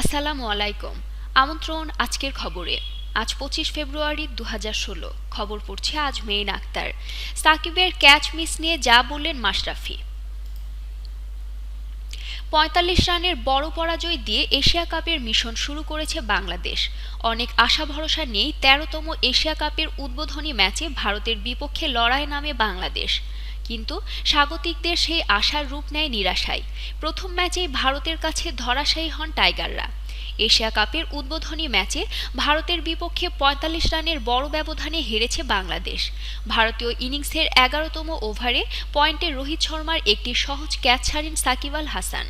আসসালামু আলাইকুম। আমন্ত্রণ আজকের খবরে। আজ পঁচিশ ফেব্রুয়ারি দু ষোলো। খবর পড়ছে আজ মেইন আক্তার। সাকিবের ক্যাচ মিস নিয়ে যা বললেন মাশরাফি। পঁয়তাল্লিশ রানের বড় পরাজয় দিয়ে এশিয়া কাপের মিশন শুরু করেছে বাংলাদেশ। অনেক আশা ভরসা নিয়েই তেরোতম এশিয়া কাপের উদ্বোধনী ম্যাচে ভারতের বিপক্ষে লড়াই নামে বাংলাদেশ। কিন্তু স্বাগতিকদের সেই আশার রূপ নেয় নিরাশায় প্রথম ম্যাচেই ভারতের কাছে ধরাশায়ী হন টাইগাররা। এশিয়া কাপের উদ্বোধনী ম্যাচে ভারতের বিপক্ষে পঁয়তাল্লিশ রানের বড় ব্যবধানে হেরেছে বাংলাদেশ। ভারতীয় ইনিংসের এগারোতম ওভারে পয়েন্টে রোহিত শর্মার একটি সহজ ক্যাচ ছাড়েন সাকিব আল হাসান।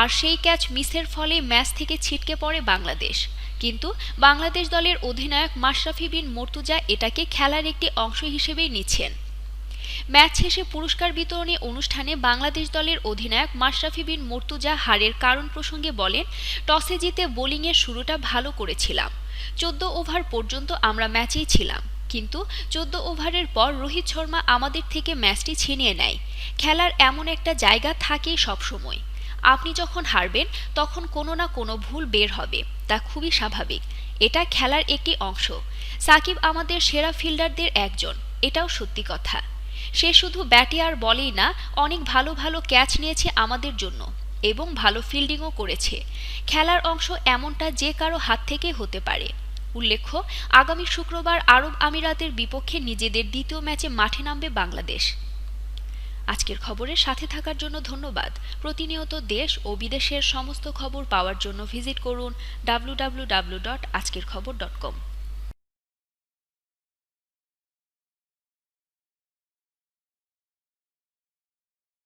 আর সেই ক্যাচ মিসের ফলে ম্যাচ থেকে ছিটকে পড়ে বাংলাদেশ। কিন্তু বাংলাদেশ দলের অধিনায়ক মাশরাফি বিন মর্তুজা এটাকে খেলার একটি অংশ হিসেবেই নিচ্ছেন। ম্যাচ শেষে পুরস্কার বিতরণী অনুষ্ঠানে বাংলাদেশ দলের অধিনায়ক মাশরাফি বিন মর্তুজা হারের কারণ প্রসঙ্গে বলেন, টসে জিতে বোলিংয়ের শুরুটা ভালো করেছিলাম। চোদ্দ ওভার পর্যন্ত আমরা ম্যাচেই ছিলাম। কিন্তু চোদ্দ ওভারের পর রোহিত শর্মা আমাদের থেকে ম্যাচটি ছিনিয়ে নেয়। খেলার এমন একটা জায়গা থাকেই সবসময়। আপনি যখন হারবেন, তখন কোনো না কোনো ভুল বের হবে। তা খুবই স্বাভাবিক। এটা খেলার একটি অংশ। সাকিব আমাদের সেরা ফিল্ডারদের একজন। এটাও সত্যি কথা। সে শুধু ব্যাটে আর বলেই না, অনেক ভালো ভালো ক্যাচ নিয়েছে আমাদের জন্য এবং ভালো ফিল্ডিংও করেছে। খেলার অংশ এমনটা যে কারও হাত থেকে হতে পারে। উল্লেখ্য, আগামী শুক্রবার আরব আমিরাতের বিপক্ষে নিজেদের দ্বিতীয় ম্যাচে মাঠে নামবে বাংলাদেশ। আজকের খবরের সাথে থাকার জন্য ধন্যবাদ। প্রতিনিয়ত দেশ ও বিদেশের সমস্ত খবর পাওয়ার জন্য ভিজিট করুন ডাব্লু আজকের খবর ডট কম